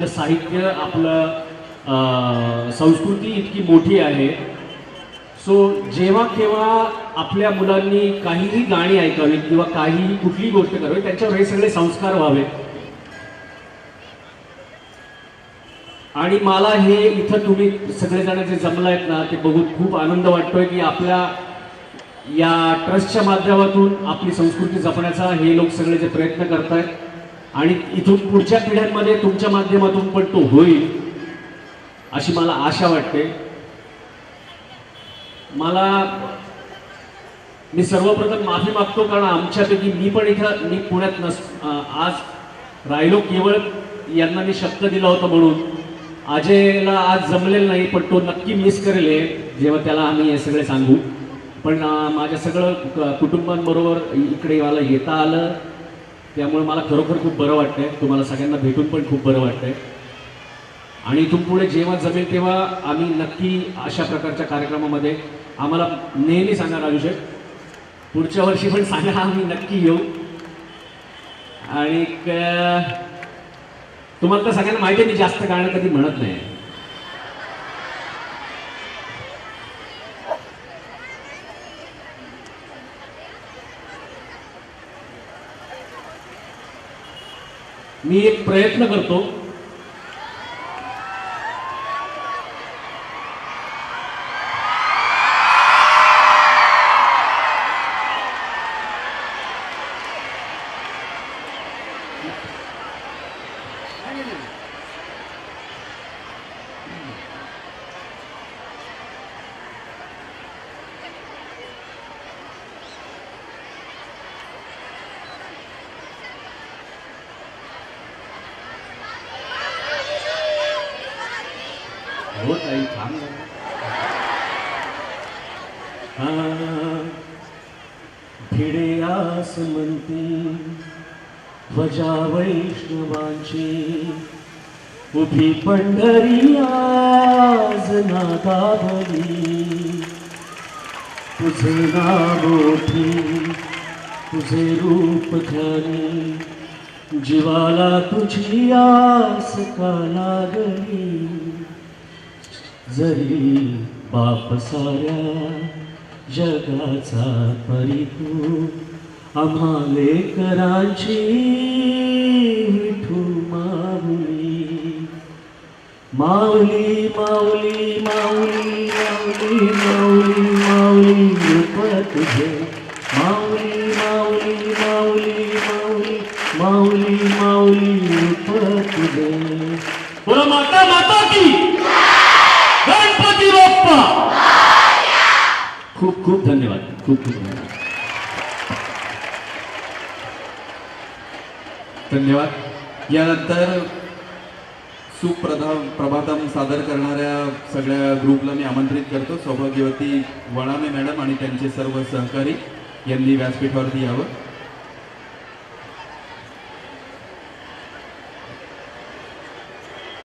साहित्य आपलं संस्कृती इतकी मोठी आहे. सो जेव्हा केव्हा आपल्या मुलांनी काहीही गाणी ऐकावीत किंवा काहीही कुठलीही गोष्ट करावी त्यांच्यावर हे सगळे संस्कार व्हावे. आणि मला हे इथं तुम्ही सगळेजण जे जमला आहेत ना ते बघून खूप आनंद वाटतोय की आपल्या या ट्रस्टच्या माध्यमातून आपली संस्कृती जपण्याचा हे लोक सगळे जे प्रयत्न करतायत आणि इथून पुढच्या पिढ्यांमध्ये तुमच्या माध्यमातून पण तो होईल अशी मला आशा वाटते. मला मी सर्वप्रथम माफी मागतो कारण आमच्यापैकी मी पण इथं मी पुण्यात नस आज राहिलो. केवळ यांना मी शब्द दिला होता म्हणून. अजयला आज जमलेलं नाही पण तो नक्की मिस करेल जेव्हा त्याला आम्ही हे सगळे सांगू. पण माझ्या सगळं कुटुंबांबरोबर इकडे मला येता आलं. त्यामुळे मला खरोखर खूप बरं वाटतंय. तुम्हाला सगळ्यांना भेटून पण खूप बरं वाटतंय. आणि इथून पुढे जेव्हा जमेल तेव्हा आम्ही नक्की अशा प्रकारच्या कार्यक्रमामध्ये आम्हाला नेहमी सांगा राजू पुढच्या वर्षी पण सांगा आम्ही नक्की येऊ. आणि तुम्हाला तर सगळ्यांना माहिती आहे मी जास्त गाणं कधी म्हणत नाही. मी एक प्रयत्न करतो. हो ताई थांब हा, भिडे आस म्हणती ध्वजा वैष्णवांची उभी पंढरी आज नादावली तुझे नाव तुझे रूप ध्यानी जीवाला तुझी आस का लागली जरी बाप साऱ्या जगाचा परी तू आम्हा लेकरांची विठू माऊली माऊली माऊली माऊली माऊली माऊली माऊली रूप तुझे माऊली माऊली माऊली माऊली माऊली माऊली रूप तुझे बोला माता माता की गणपती बाप्पा खूप खूप धन्यवाद. खूप खूप धन्यवाद. धन्यवाद. यानंतर सुप्रधान प्रभातम सादर करणाऱ्या सगळ्या ग्रुपला मी आमंत्रित करतो. सौभाग्यवती वळामे मॅडम आणि त्यांचे सर्व सहकारी यांनी व्यासपीठावरती यावं.